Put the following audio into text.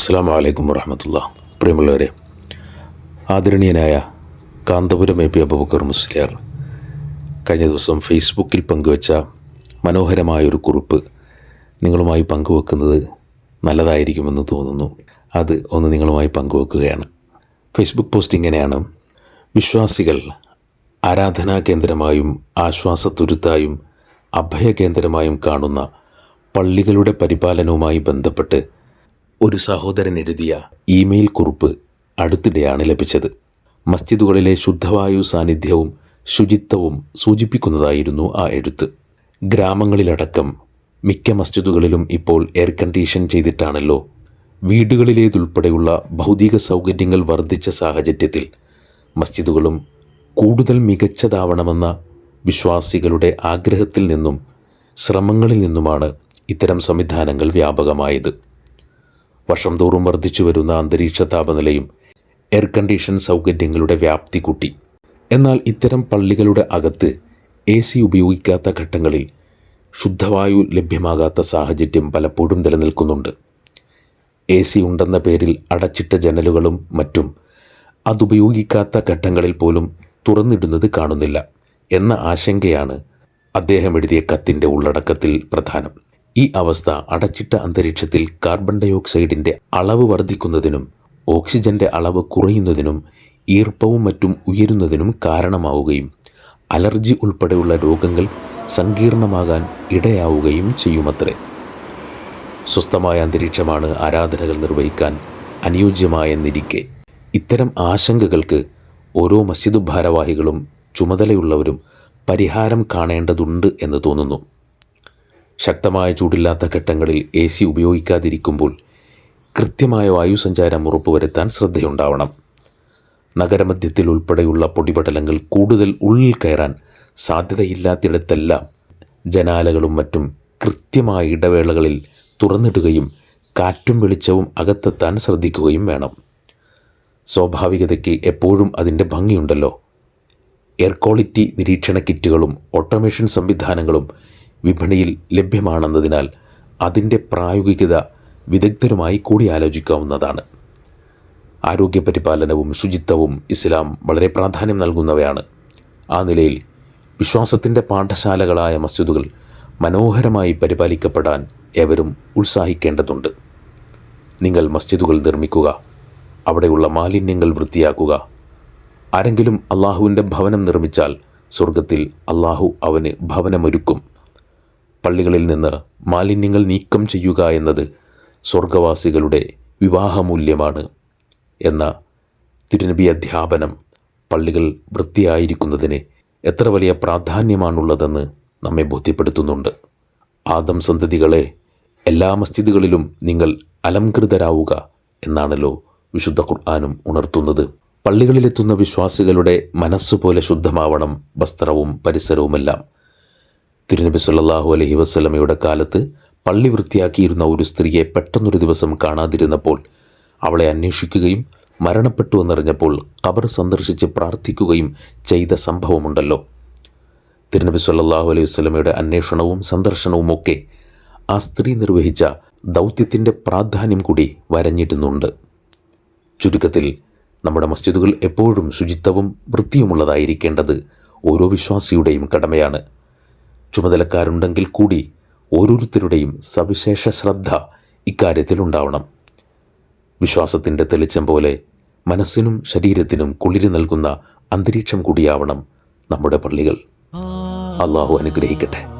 അസ്സാം വലൈക്കും വറഹമത്തുള്ള. പ്രിയമുള്ളവരെ ആദരണീയനായ കാന്തപുരം എ പി അബുബക്കർ മുസ്ലിയാർ കഴിഞ്ഞ ദിവസം ഫേസ്ബുക്കിൽ പങ്കുവച്ച മനോഹരമായൊരു കുറിപ്പ് നിങ്ങളുമായി പങ്കുവെക്കുന്നത് നല്ലതായിരിക്കുമെന്ന് തോന്നുന്നു. അത് ഒന്ന് നിങ്ങളുമായി പങ്കുവെക്കുകയാണ്. ഫേസ്ബുക്ക് പോസ്റ്റ് ഇങ്ങനെയാണ്. വിശ്വാസികൾ ആരാധനാ കേന്ദ്രമായും ആശ്വാസത്തുരുത്തായും അഭയകേന്ദ്രമായും കാണുന്ന പള്ളികളുടെ പരിപാലനവുമായി ബന്ധപ്പെട്ട് ഒരു സഹോദരൻ എഴുതിയ ഇമെയിൽ കുറിപ്പ് അടുത്തിടെയാണ് ലഭിച്ചത്. മസ്ജിദുകളിലെ ശുദ്ധവായു സാന്നിധ്യവും ശുചിത്വവും സൂചിപ്പിക്കുന്നതായിരുന്നു ആ എഴുത്ത്. ഗ്രാമങ്ങളിലടക്കം മിക്ക മസ്ജിദുകളിലും ഇപ്പോൾ എയർ കണ്ടീഷൻ ചെയ്തിട്ടാണല്ലോ വീടുകളിലേതുൾപ്പെടെയുള്ള ഭൗതിക സൗകര്യങ്ങൾ വർദ്ധിച്ച സാഹചര്യത്തിൽ മസ്ജിദുകളും കൂടുതൽ മികച്ചതാവണമെന്ന വിശ്വാസികളുടെ ആഗ്രഹത്തിൽ നിന്നും ശ്രമങ്ങളിൽ നിന്നുമാണ് ഇത്തരം സംവിധാനങ്ങൾ വ്യാപകമായത്. വർഷം തോറും വർദ്ധിച്ചു വരുന്ന അന്തരീക്ഷ താപനിലയും എയർ കണ്ടീഷൻ സൗകര്യങ്ങളുടെ വ്യാപ്തി കൂട്ടി. എന്നാൽ ഇത്തരം പള്ളികളുടെ അകത്ത് എ സി ഉപയോഗിക്കാത്ത ഘട്ടങ്ങളിൽ ശുദ്ധവായു ലഭ്യമാകാത്ത സാഹചര്യം പലപ്പോഴും നിലനിൽക്കുന്നുണ്ട്. എ സി ഉണ്ടെന്ന പേരിൽ അടച്ചിട്ട ജനലുകളും മറ്റും അതുപയോഗിക്കാത്ത ഘട്ടങ്ങളിൽ പോലും തുറന്നിടുന്നത് കാണുന്നില്ല എന്ന ആശങ്കയാണ് അദ്ദേഹം എഴുതിയ കത്തിന്റെ ഉള്ളടക്കത്തിൽ പ്രധാനം. ഈ അവസ്ഥ അടച്ചിട്ട അന്തരീക്ഷത്തിൽ കാർബൺ ഡൈ ഓക്സൈഡിന്റെ അളവ് വർദ്ധിക്കുന്നതിനും ഓക്സിജന്റെ അളവ് കുറയുന്നതിനും ഈർപ്പവും മറ്റും ഉയരുന്നതിനും കാരണമാവുകയും അലർജി ഉൾപ്പെടെയുള്ള രോഗങ്ങൾ സങ്കീർണമാകാൻ ഇടയാവുകയും ചെയ്യുമത്രേ. സ്വസ്ഥമായ അന്തരീക്ഷമാണ് ആരാധനകൾ നിർവഹിക്കാൻ അനുയോജ്യമായെന്നിരിക്കെ ഇത്തരം ആശങ്കകൾക്ക് ഓരോ മസ്ജിദ് ഭാരവാഹികളും ചുമതലയുള്ളവരും പരിഹാരം കാണേണ്ടതുണ്ട് എന്ന് തോന്നുന്നു. ശക്തമായ ചൂടില്ലാത്ത ഘട്ടങ്ങളിൽ എ സി ഉപയോഗിക്കാതിരിക്കുമ്പോൾ കൃത്യമായ വായുസഞ്ചാരം ഉറപ്പുവരുത്താൻ ശ്രദ്ധയുണ്ടാവണം. നഗരമധ്യത്തിൽ ഉൾപ്പെടെയുള്ള പൊടിപടലങ്ങൾ കൂടുതൽ ഉള്ളിൽ കയറാൻ സാധ്യതയില്ലാത്തിടത്തെല്ലാം ജനാലകളും മറ്റും കൃത്യമായ ഇടവേളകളിൽ തുറന്നിടുകയും കാറ്റും വെളിച്ചവും അകത്തെത്താൻ ശ്രദ്ധിക്കുകയും വേണം. സ്വാഭാവികതയ്ക്ക് എപ്പോഴും അതിന്റെ ഭംഗിയുണ്ടല്ലോ. എയർ ക്വാളിറ്റി നിരീക്ഷണ കിറ്റുകളും ഓട്ടോമേഷൻ സംവിധാനങ്ങളും വിപണിയിൽ ലഭ്യമാണെന്നതിനാൽ അതിന്റെ പ്രായോഗികത വിദഗ്ധരുമായി കൂടിയാലോചിക്കാവുന്നതാണ്. ആരോഗ്യപരിപാലനവും ശുചിത്വവും ഇസ്ലാം വളരെ പ്രാധാന്യം നൽകുന്നവയാണ്. ആ നിലയിൽ വിശ്വാസത്തിന്റെ പാഠശാലകളായ മസ്ജിദുകൾ മനോഹരമായി പരിപാലിക്കപ്പെടാൻ എവരും ഉത്സാഹിക്കേണ്ടതുണ്ട്. നിങ്ങൾ മസ്ജിദുകൾ നിർമ്മിക്കുക അവിടെയുള്ള മാലിന്യങ്ങൾ വൃത്തിയാക്കുക ആരെങ്കിലും അള്ളാഹുവിന്റെ ഭവനം നിർമ്മിച്ചാൽ സ്വർഗത്തിൽ അള്ളാഹു അവന് ഭവനമൊരുക്കും. പള്ളികളിൽ നിന്ന് മാലിന്യങ്ങൾ നീക്കം ചെയ്യുക എന്നത് സ്വർഗവാസികളുടെ വിവാഹമൂല്യമാണ് എന്ന തിരുനബി അധ്യാപനം പള്ളികൾ വൃത്തിയായിരിക്കുന്നതിന് എത്ര വലിയ പ്രാധാന്യമാണുള്ളതെന്ന് നമ്മെ ബോധ്യപ്പെടുത്തുന്നുണ്ട്. ആദം സന്തതികളെ എല്ലാ മസ്ജിദുകളിലും നിങ്ങൾ അലംകൃതരാവുക എന്നാണല്ലോ വിശുദ്ധ ഖുർആാനും ഉണർത്തുന്നത്. പള്ളികളിലെത്തുന്ന വിശ്വാസികളുടെ മനസ്സുപോലെ ശുദ്ധമാവണം വസ്ത്രവും പരിസരവുമെല്ലാം. തിരുനബി സല്ലാഹു അലഹി വസ്ലമയുടെ കാലത്ത് പള്ളി വൃത്തിയാക്കിയിരുന്ന ഒരു സ്ത്രീയെ പെട്ടെന്നൊരു ദിവസം കാണാതിരുന്നപ്പോൾ അവളെ അന്വേഷിക്കുകയും മരണപ്പെട്ടു എന്നറിഞ്ഞപ്പോൾ ഖബർ സന്ദർശിച്ച് പ്രാർത്ഥിക്കുകയും ചെയ്ത സംഭവമുണ്ടല്ലോ. തിരുനബി സല്ലാഹു അലൈഹി വസ്ലമയുടെ അന്വേഷണവും സന്ദർശനവും ഒക്കെ ആ സ്ത്രീ നിർവഹിച്ച ദൗത്യത്തിന്റെ പ്രാധാന്യം കൂടി വരഞ്ഞിടുന്നുണ്ട് ചുരുക്കത്തിൽ നമ്മുടെ മസ്ജിദുകൾ എപ്പോഴും ശുചിത്വവും വൃത്തിയുമുള്ളതായിരിക്കേണ്ടത് ഓരോ വിശ്വാസിയുടെയും കടമയാണ്. ചുമതലക്കാരുണ്ടെങ്കിൽ കൂടി ഓരോരുത്തരുടെയും സവിശേഷ ശ്രദ്ധ ഇക്കാര്യത്തിൽ ഉണ്ടാവണം വിശ്വാസത്തിന്റെ തെളിച്ചം പോലെ മനസ്സിനും ശരീരത്തിനും കുളിരി നൽകുന്ന അന്തരീക്ഷം കൂടിയാവണം നമ്മുടെ പള്ളികൾ. അള്ളാഹു അനുഗ്രഹിക്കട്ടെ.